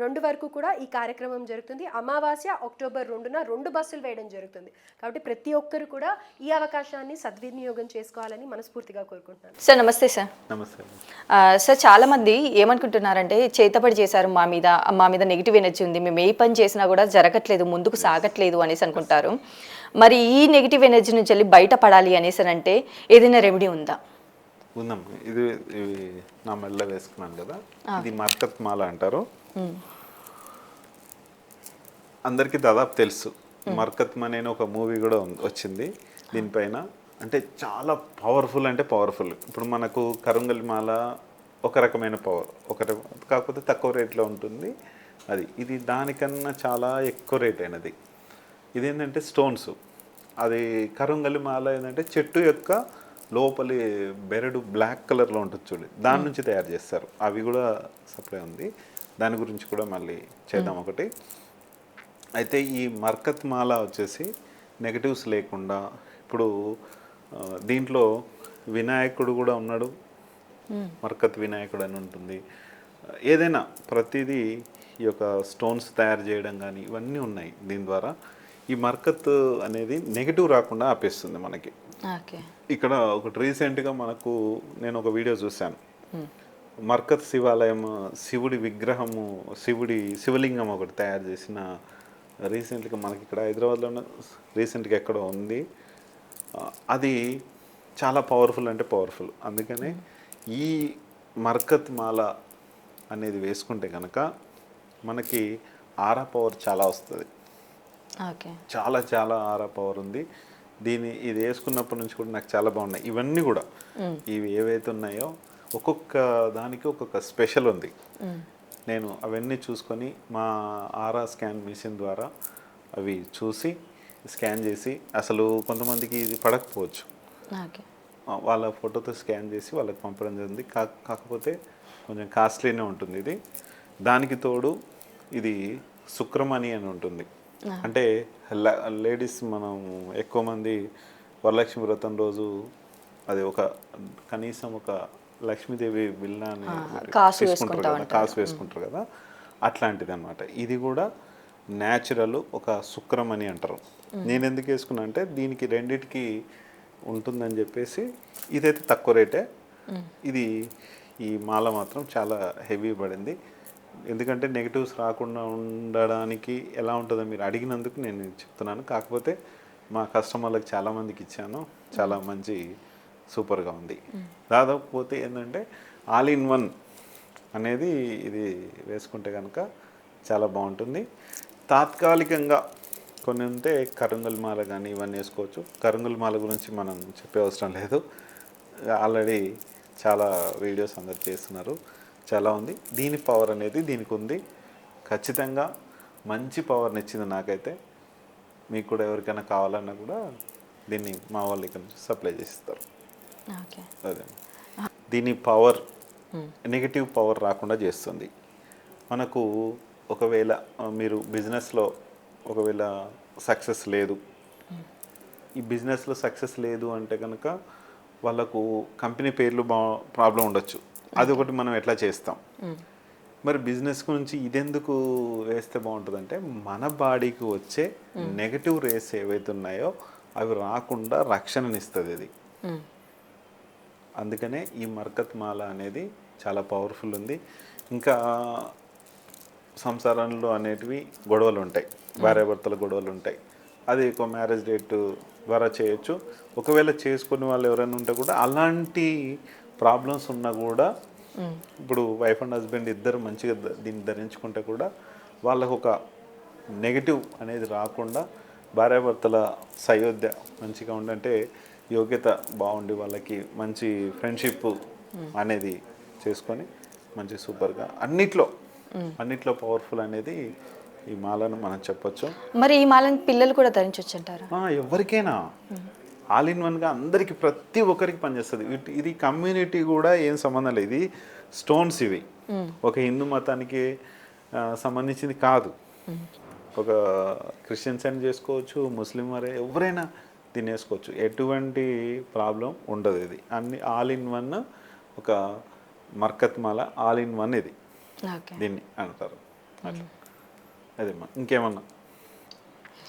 రెండు వరకు కూడా ఈ కార్యక్రమం జరుగుతుంది. అమావాస్య అక్టోబర్ రెండున రెండు బస్సులు వేయడం జరుగుతుంది. కాబట్టి ప్రతి ఒక్కరు కూడా ఈ అవకాశాన్ని సద్వినియోగం చేసుకోవాలని మనస్ఫూర్తిగా కోరుకుంటున్నాను. సార్ నమస్తే సార్. నమస్తే. సార్ చాలా మంది ఏమనుకుంటున్నారంటే చేతపడి చేశారు మా మీద మా మీద నెగిటివ్ ఎనర్జీ ఉంది. మేము ఏ పని చేసినా కూడా జరగట్లేదు ముందుకు సాగట్లేదు అనేసి అనుకుంటారు. మరి ఈ నెగిటివ్ ఎనర్జీ నుంచి వెళ్ళి బయటపడాలి అనేసి అంటే ఏదైనా రెమెడీ ఉందా? ఉందాం ఇది ఇవి నా మెల్ల వేసుకున్నాను కదా. ఇది మర్కత్ మాల అంటారు. అందరికీ దాదాపు తెలుసు. మర్కత్ మన్ అనే ఒక మూవీ కూడా వచ్చింది. దీనిపైన అంటే చాలా పవర్ఫుల్ అంటే పవర్ఫుల్. ఇప్పుడు మనకు కరుంగలి మాల ఒక రకమైన పవర్. ఒక కాకపోతే తక్కువ రేట్లో ఉంటుంది. అది ఇది దానికన్నా చాలా ఎక్కువ రేట్ అయినది. ఇదేంటంటే స్టోన్స్. అది కరుంగలి మాల ఏంటంటే చెట్టు యొక్క లోపలి బెరడు బ్లాక్ కలర్లో ఉంటుంది చూడండి దాని నుంచి తయారు చేస్తారు. అవి కూడా సప్లై ఉంది. దాని గురించి కూడా మళ్ళీ చేద్దాం ఒకటి. అయితే ఈ మర్కత్ మాల వచ్చేసి నెగటివ్స్ లేకుండా ఇప్పుడు దీంట్లో వినాయకుడు కూడా ఉన్నాడు. మర్కత్ వినాయకుడు అని ఉంటుంది. ఏదైనా ప్రతిదీ ఈ యొక్క స్టోన్స్ తయారు చేయడం కానీ ఇవన్నీ ఉన్నాయి దీని ద్వారా. ఈ మర్కత్ అనేది నెగిటివ్ రాకుండా ఆపేస్తుంది మనకి. ఇక్కడ ఒకటి రీసెంట్గా మనకు నేను ఒక వీడియో చూశాను. మర్కత్ శివాలయం శివుడి విగ్రహము శివుడి శివలింగం ఒకటి తయారు చేసిన రీసెంట్గా మనకి ఇక్కడ హైదరాబాద్లో రీసెంట్గా ఎక్కడో ఉంది. అది చాలా పవర్ఫుల్ అంటే పవర్ఫుల్. అందుకనే ఈ మర్కత్ మాల అనేది వేసుకుంటే కనుక మనకి ఆరా పవర్ చాలా వస్తుంది. ఓకే. చాలా చాలా ఆరా పవర్ ఉంది. దీని ఇది వేసుకున్నప్పటి నుంచి కూడా నాకు చాలా బాగున్నాయి. ఇవన్నీ కూడా ఇవి ఏవైతే ఉన్నాయో ఒక్కొక్క దానికి ఒక్కొక్క స్పెషల్ ఉంది. నేను అవన్నీ చూసుకొని మా ఆరా స్కాన్ మిషన్ ద్వారా అవి చూసి స్కాన్ చేసి అసలు కొంతమందికి ఇది పడకపోవచ్చు. వాళ్ళ ఫోటోతో స్కాన్ చేసి వాళ్ళకి పంపడం జరిగింది. కాకపోతే కొంచెం కాస్ట్లీనే ఉంటుంది ఇది. దానికి తోడు ఇది శుక్రమణి అని ఉంటుంది. అంటే లేడీస్ మనం ఎక్కువ మంది వరలక్ష్మి వ్రతం రోజు అది ఒక కనీసం ఒక లక్ష్మీదేవి బిల్లా అని ఒకటి కాసు తీసుకుంటారు వేసుకుంటా కదా, కాసు వేసుకుంటారు కదా అట్లాంటిది అనమాట ఇది కూడా న్యాచురల్ ఒక శుక్రమణి అంటారు. నేను ఎందుకు వేసుకున్నా అంటే దీనికి రెండిటికి ఉంటుందని చెప్పేసి ఇదైతే తక్కువ రేటే. ఇది ఈ మాల మాత్రం చాలా హెవీ పడింది. ఎందుకంటే నెగిటివ్స్ రాకుండా ఉండడానికి ఎలా ఉంటుందో మీరు అడిగినందుకు నేను చెప్తున్నాను. కాకపోతే మా కస్టమర్లకు చాలామందికి ఇచ్చాను. చాలా మంచి సూపర్గా ఉంది. దాదాపు పోతే ఏంటంటే ఆల్ ఇన్ వన్ అనేది ఇది వేసుకుంటే కనుక చాలా బాగుంటుంది. తాత్కాలికంగా కొన్ని ఉంటే కరుంగల్ మాల కానీ ఇవన్నీ వేసుకోవచ్చు. కరుంగల్ మాల గురించి మనం చెప్పే అవసరం లేదు. ఆల్రెడీ చాలా వీడియోస్ అందరు చేస్తున్నారు. చాలా ఉంది. దీని పవర్ అనేది దీనికి ఉంది. ఖచ్చితంగా మంచి పవర్ని ఇచ్చింది నాకైతే. మీకు కూడా ఎవరికైనా కావాలన్నా కూడా దీన్ని మా వాళ్ళు ఇక్కడ నుంచి సప్లై చేస్తారు. అదే. దీని పవర్ నెగిటివ్ పవర్ రాకుండా చేస్తుంది. మనకు ఒకవేళ మీరు బిజినెస్లో ఒకవేళ సక్సెస్ లేదు. ఈ బిజినెస్లో సక్సెస్ లేదు అంటే కనుక వాళ్ళకు కంపెనీ పేర్లు బా ప్రాబ్లం ఉండొచ్చు. అది ఒకటి మనం ఎట్లా చేస్తాం? మరి బిజినెస్ గురించి ఇదెందుకు వేస్తే బాగుంటుందంటే మన బాడీకి వచ్చే నెగటివ్ రేస్ ఏవైతే ఉన్నాయో అవి రాకుండా రక్షణనిస్తుంది ఇది మ్మ్. అందుకనే ఈ మర్కత్ మాల అనేది చాలా పవర్ఫుల్ ఉంది. ఇంకా సంసారంలో అనేటివి గొడవలు ఉంటాయి. భార్యాభర్తల గొడవలు ఉంటాయి. అది ఒక మ్యారేజ్ డేట్ ద్వారా చేయొచ్చు. ఒకవేళ చేసుకునే వాళ్ళు ఎవరైనా ఉంటే కూడా అలాంటి ప్రాబ్లమ్స్ ఉన్నా కూడా ఇప్పుడు వైఫ్ అండ్ హస్బెండ్ ఇద్దరు మంచిగా దీన్ని ధరించుకుంటే కూడా వాళ్ళకు ఒక నెగిటివ్ అనేది రాకుండా భార్యాభర్తల సయోధ్య మంచిగా ఉండంటే యోగ్యత బాగుండి వాళ్ళకి మంచి ఫ్రెండ్షిప్ అనేది చేసుకొని మంచి సూపర్గా అన్నిట్లో అన్నిట్లో పవర్ఫుల్ అనేది ఈ మాలను మనం చెప్పొచ్చు. మరి ఈ మాలని పిల్లలు కూడా ధరించవచ్చు అంటారా ఎవరికైనా. ఆల్ ఇన్ వన్గా అందరికి ప్రతి ఒక్కరికి పనిచేస్తుంది. ఇది కమ్యూనిటీ కూడా ఏం సంబంధం లేదు. ఇది స్టోన్స్ ఇవి. ఒక హిందూ మతానికి సంబంధించింది కాదు. ఒక క్రిస్టియన్స్ అని చేసుకోవచ్చు ముస్లిం వారే ఎవరైనా దీన్ని వేసుకోవచ్చు ఎటువంటి ప్రాబ్లం ఉండదు ఇది. అన్ని ఆల్ ఇన్ వన్ ఒక మర్కత్ మాల ఆల్ ఇన్ వన్ ఇది. దీన్ని అంటారు. అట్లా. అదేమ్మా ఇంకేమన్నా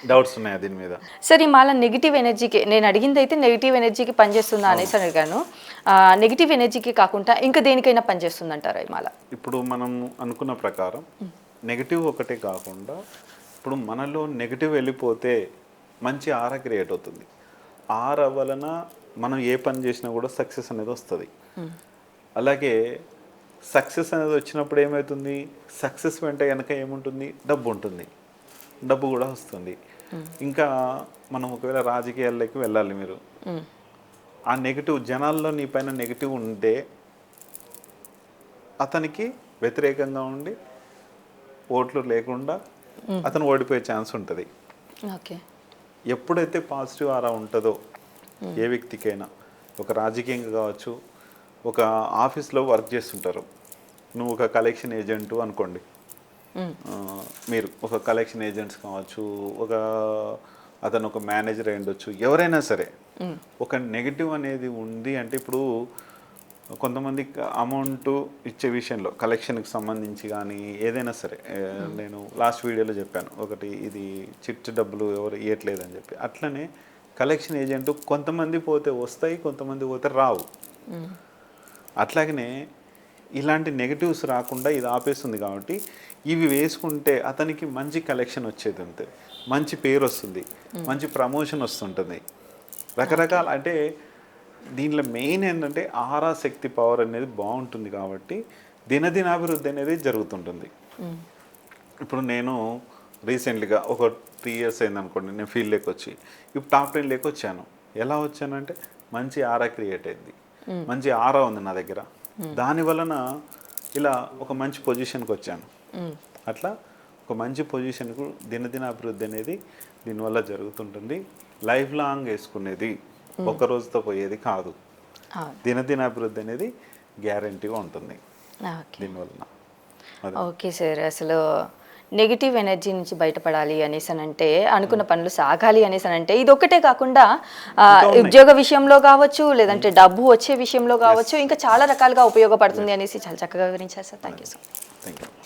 డౌట్స్ ఉన్నాయా దీని మీద? సార్ ఈ మాల నెగిటివ్ ఎనర్జీకి నేను అడిగింది అయితే నెగిటివ్ ఎనర్జీకి పనిచేస్తుందా అనేసి అని అడిగాను నెగిటివ్ ఎనర్జీకి కాకుండా ఇంకా దేనికైనా పనిచేస్తుంది అంటారా ఈ మాల? ఇప్పుడు మనం అనుకున్న ప్రకారం నెగిటివ్ ఒకటే కాకుండా ఇప్పుడు మనలో నెగిటివ్ వెళ్ళిపోతే మంచి ఆర క్రియేట్ అవుతుంది. ఆర వలన మనం ఏ పని చేసినా కూడా సక్సెస్ అనేది వస్తుంది. అలాగే సక్సెస్ అనేది వచ్చినప్పుడు ఏమవుతుంది? సక్సెస్ వెంట వెనక ఏముంటుంది? డబ్బు ఉంటుంది. డబ్బు కూడా వస్తుంది. ఇంకా మనం ఒకవేళ రాజకీయాల్లోకి వెళ్ళాలి మీరు. ఆ నెగిటివ్ జనాల్లో నీ పైన నెగిటివ్ ఉంటే అతనికి వ్యతిరేకంగా ఉండి ఓట్లు లేకుండా అతను ఓడిపోయే ఛాన్స్ ఉంటుంది. ఓకే. ఎప్పుడైతే పాజిటివ్ ఆరా ఉంటుందో ఏ వ్యక్తికైనా ఒక రాజకీయంగా కావచ్చు ఒక ఆఫీస్లో వర్క్ చేస్తుంటారు. నువ్వు ఒక కలెక్షన్ ఏజెంట్ అనుకోండి. మీరు ఒక కలెక్షన్ ఏజెంట్స్ కావచ్చు ఒక అతను ఒక మేనేజర్ అయి ఉండొచ్చు ఎవరైనా సరే. ఒక నెగిటివ్ అనేది ఉంది అంటే ఇప్పుడు కొంతమంది అమౌంట్ ఇచ్చే విషయంలో కలెక్షన్కి సంబంధించి కానీ ఏదైనా సరే నేను లాస్ట్ వీడియోలో చెప్పాను. ఒకటి ఇది చిట్టు డబ్బులు ఎవరు ఇవ్వట్లేదని చెప్పి. అట్లనే కలెక్షన్ ఏజెంట్ కొంతమంది పోతే వస్తాయి కొంతమంది పోతే రావు. అట్లాగనే ఇలాంటి నెగటివ్స్ రాకుండా ఇది ఆపేస్తుంది కాబట్టి ఇవి వేసుకుంటే అతనికి మంచి కలెక్షన్ వచ్చేది అంతే. మంచి పేరు వస్తుంది. మంచి ప్రమోషన్ వస్తుంటుంది. రకరకాల అంటే దీనిలో మెయిన్ ఏంటంటే ఆహార శక్తి పవర్ అనేది బాగుంటుంది కాబట్టి దినదినాభివృద్ధి అనేది జరుగుతుంటుంది. ఇప్పుడు నేను రీసెంట్లీగా ఒక త్రీ ఇయర్స్ అయింది అనుకోండి నేను ఫీల్డ్లోకి వచ్చి ఇప్పుడు టాప్ టెన్లోకి వచ్చాను. ఎలా వచ్చానంటే మంచి ఆరా క్రియేట్ అయింది. మంచి ఆరా ఉంది నా దగ్గర. దాని వలన ఇలా ఒక మంచి పొజిషన్కి వచ్చాను. అట్లా ఒక మంచి పొజిషన్కు దినదిన అభివృద్ధి అనేది దీనివల్ల జరుగుతుంటుంది. లైఫ్ లాంగ్ వేసుకునేది. ఒక రోజుతో పోయేది కాదు. అవును. దినదిన అభివృద్ధి అనేది గ్యారంటీగా ఉంటుంది. దీనివలన. అది. ఓకే సార్ అసలు నెగిటివ్ ఎనర్జీ నుంచి బయటపడాలి అనేసి అని అంటే అనుకున్న పనులు సాగాలి అనేసి అని అంటే ఇది ఒక్కటే కాకుండా ఉద్యోగ విషయంలో కావచ్చు లేదంటే డబ్బు వచ్చే విషయంలో కావచ్చు ఇంకా చాలా రకాలుగా ఉపయోగపడుతుంది అనేసి చాలా చక్కగా వివరించారు sir. Thank you so much thank you